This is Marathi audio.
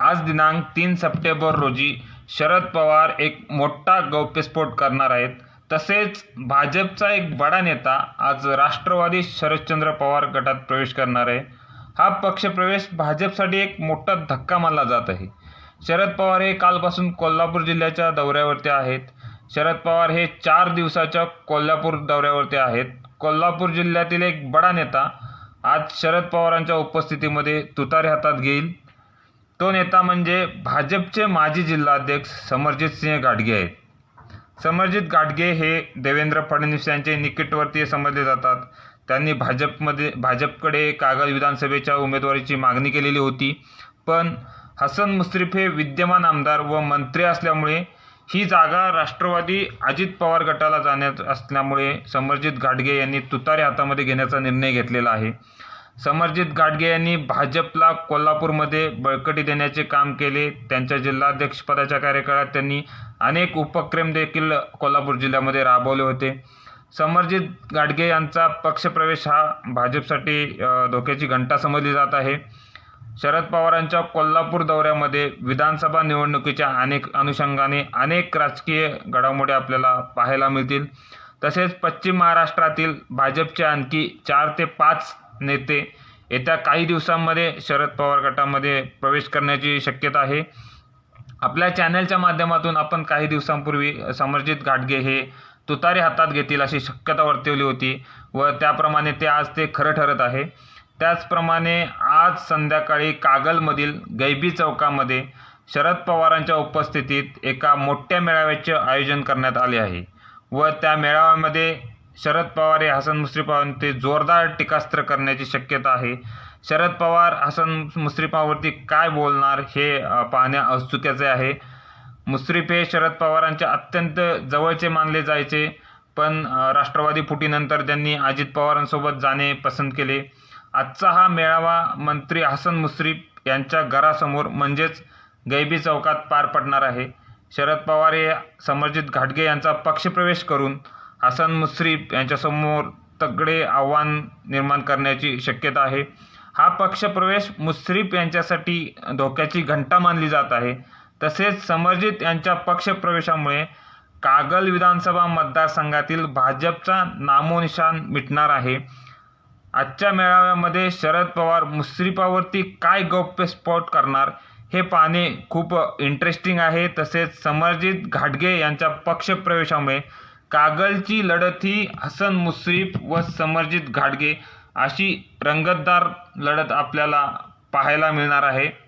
आज दिनांक तीन सप्टेंबर रोजी शरद पवार एक मोठा गौप्यस्फोट करणार आहेत. तसेच भाजपचा एक बडा नेता आज राष्ट्रवादी शरदचंद्र पवार गटात प्रवेश करणार आहे. हा पक्षप्रवेश भाजपसाठी एक मोठा धक्का मानला जात आहे. शरद पवार हे कालपासून कोल्हापूर जिल्ह्याच्या दौऱ्यावरती आहेत. शरद पवार हे चार दिवसाच्या कोल्हापूर दौऱ्यावरती आहेत. कोल्हापूर जिल्ह्यातील एक बडा नेता आज शरद पवारांच्या उपस्थितीमध्ये तुतारी हातात घेईल. तो नेता म्हणजे भाजपचे माजी जिल्हाध्यक्ष समरजित सिंह गाडगे आहेत. समरजित गाडगे हे देवेंद्र फडणवीस यांचे निकटवर्तीय समजले जातात. त्यांनी भाजपमध्ये भाजपकडे कागल विधानसभेच्या उमेदवारीची मागणी केलेली होती. पण हसन मुश्रीफ हे विद्यमान आमदार व मंत्री असल्यामुळे ही जागा राष्ट्रवादी अजित पवार गटाला जाण्यात असल्यामुळे समरजित गाडगे यांनी तुतारे हातामध्ये घेण्याचा निर्णय घेतलेला आहे. समरजित गाडगे यांनी भाजपला कोल्हापूरमध्ये बळकटी देण्याचे काम केले. त्यांच्या जिल्हाध्यक्षपदाच्या कार्यकाळात त्यांनी अनेक उपक्रम देखील कोल्हापूर जिल्ह्यामध्ये राबवले होते. समरजित गाडगे यांचा पक्षप्रवेश हा भाजपसाठी धोक्याची घंटा समजली जात आहे. शरद पवारांच्या कोल्हापूर दौऱ्यामध्ये विधानसभा निवडणुकीच्या अनेक अनुषंगाने अनेक राजकीय घडामोडी आपल्याला पाहायला मिळतील. तसेच पश्चिम महाराष्ट्रातील भाजपचे आणखी चार ते पाच नेते. येत्या काही दिवसांमध्ये शरद पवार गटामध्ये प्रवेश करण्याची शक्यता आहे. आपल्या चॅनलच्या माध्यमातून आपण काही दिवसांपूर्वी समरजित घाटगे हे तुतारे हातात घेतील अशी शक्यता वर्तवली होती व त्याप्रमाणे ते आज ते खरं ठरत आहे. त्याचप्रमाणे आज संध्याकाळी कागलमधील गैबी चौकामध्ये शरद पवारांच्या उपस्थितीत एका मोठ्या मेळाव्याचे आयोजन करण्यात आले आहे व त्या मेळाव्यामध्ये शरद पवार हे हसन मुश्रीफावरती जोरदार टीकास्त्र करण्याची शक्यता आहे. शरद पवार हसन मुश्रीफावरती काय बोलणार हे पाहण्या औत्सुक्याचे आहे. मुश्रीफ हे शरद पवारांचे अत्यंत जवळचे मानले जायचे पण राष्ट्रवादी फुटीनंतर त्यांनी अजित पवारांसोबत जाणे पसंत केले. आजचा हा मेळावा मंत्री हसन मुश्रीफ यांच्या घरासमोर म्हणजेच गैबी चौकात पार पडणार आहे. शरद पवार हे समरजित घाटगे यांचा पक्षप्रवेश करून हसन मुश्रीफ यांच्यासमोर तगडे आव्हान निर्माण करण्याची शक्यता आहे. हा पक्षप्रवेश मुश्रीफ यांच्यासाठी धोक्याची घंटा मानली जात आहे. तसेच समरजित यांच्या पक्षप्रवेशामुळे कागल विधानसभा मतदारसंघातील भाजपचा नामोनिशान मिटणार आहे. आजच्या मेळाव्यामध्ये शरद पवार मुश्रीफावरती काय गौप्यस्फोट करणार हे पाहणे खूप इंटरेस्टिंग आहे. तसेच समरजित घाटगे यांच्या पक्षप्रवेशामुळे कागलची लढत ही हसन मुश्रीफ व समरजित घाटगे अशी रंगतदार लढत आपल्याला पाहायला मिळणार आहे.